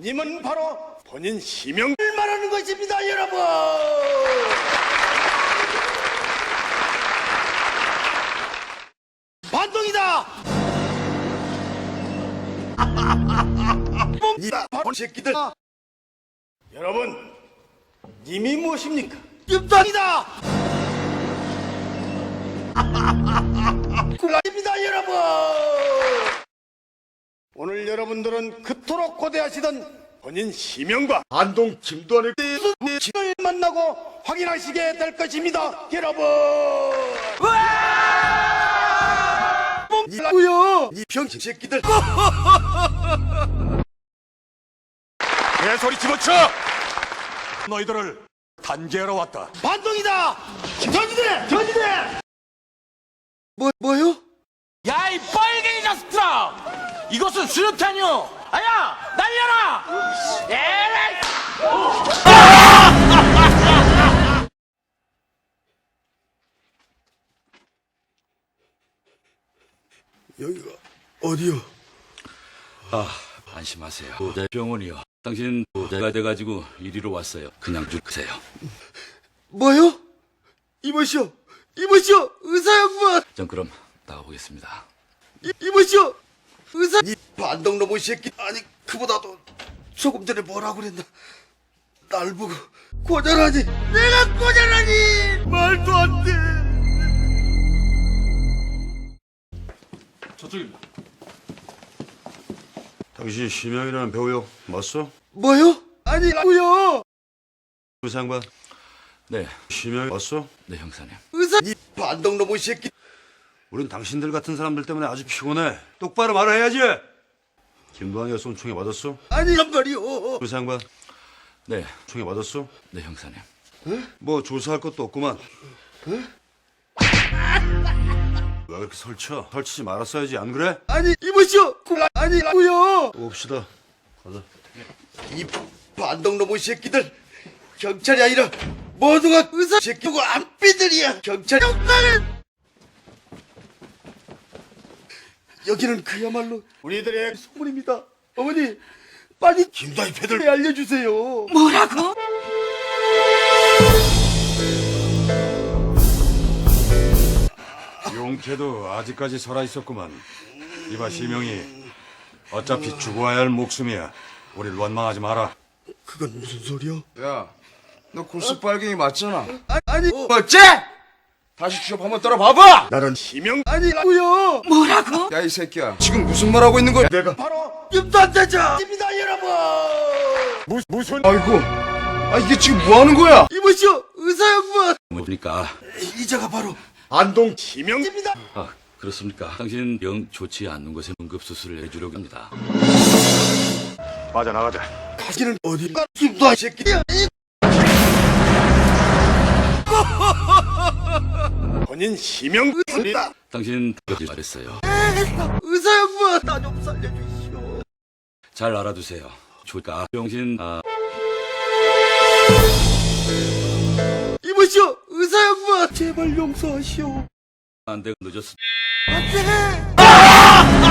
님은 바로 본인 시명을 말하는 것입니다, 여러분. 반동이다. 이 바로 새끼들. 여러분, 님이 무엇입니까? 입당이다. 굴라입니다, 여러분. 여러분들은 그토록 고대하시던 본인 시명과 안동 김도환의 을 만나고 확인하시게 될 것입니다, 여러분. 뭐야? 이 병신 새끼들. 개소리 집어쳐! 너희들을 단죄하러 왔다. 반동이다. 전지대, 전지대. 뭐 뭐요? 야 이 빨갱이 자식들아 이것은 수류탄이요 아야 날려라 에라이 여기가 어디요? 아, 안심하세요. 부대 병원이요. 당신 부대가 돼가지고 이리로 왔어요. 그냥 죽으세요. 뭐요? 이보시오, 이보시오, 의사 양반. 전 그럼 나가보겠습니다. 이, 이보시오, 의사. 이 반동 로봇 새끼. 아니 그보다도 조금 전에 뭐라고 그랬나? 날 보고 고자라니. 내가 고자라니. 말도 안 돼. 저쪽입니다. 당신 심영이라는 배우요 맞소? 뭐요? 아니고요. 의상반 네, 심영이 맞소? 네 형사님. 의사. 이 반동 로봇 새끼. 우린 당신들 같은 사람들 때문에 아주 피곤해 똑바로 말해야지 김도환이가 쏜 총에 맞았어? 아니란 말이오. 의상반 네, 총에 맞았어? 네 형사님. 뭐 조사할 것도 없구만 왜 그렇게 설쳐? 설치지 말았어야지 안 그래? 아니 이보시오. 굴라 아니고요. 또 봅시다 가자 이 반동 로봇 새끼들 경찰이 아니라 모두가 의사 새끼고 안삐들이야 경찰 영광은 여기는 그야말로 우리들의 소문입니다 어머니 빨리 김다희 패들 알려주세요 뭐라고? 용태도 아직까지 살아 있었구만. 이봐, 시명이. 어차피 죽어야 할 목숨이야. 우릴 원망하지 마라. 그건 무슨 소리야 야, 너 골수 빨갱이 맞잖아. 아, 아니 어째? 다시 취업 한번 떨어봐봐! 나는 시명 아니고요 뭐라고? 야, 이 새끼야. 지금 무슨 말 하고 있는 거야? 내가 바로 김단대장입니다 여러분 무, 무슨. 아이고. 아, 이게 지금 뭐 하는 거야? 이보시오 의사 양반 뭐니까? 이자가 바로 안동 시명입니다 아, 그렇습니까? 당신 영 좋지 않는 곳에 응급 수술을 해주려고 합니다. 빠져나가자. 가기는 어디가 김도한 새끼야 본인 시명 의사! 당신 여기 말했어요. 의사! 양반 나좀 살려주시오. 잘 알아두세요. 조가 병신 아, 이보시오! 의사 양반 제발 용서하시오. 안돼. 늦었어. 말도 안 된다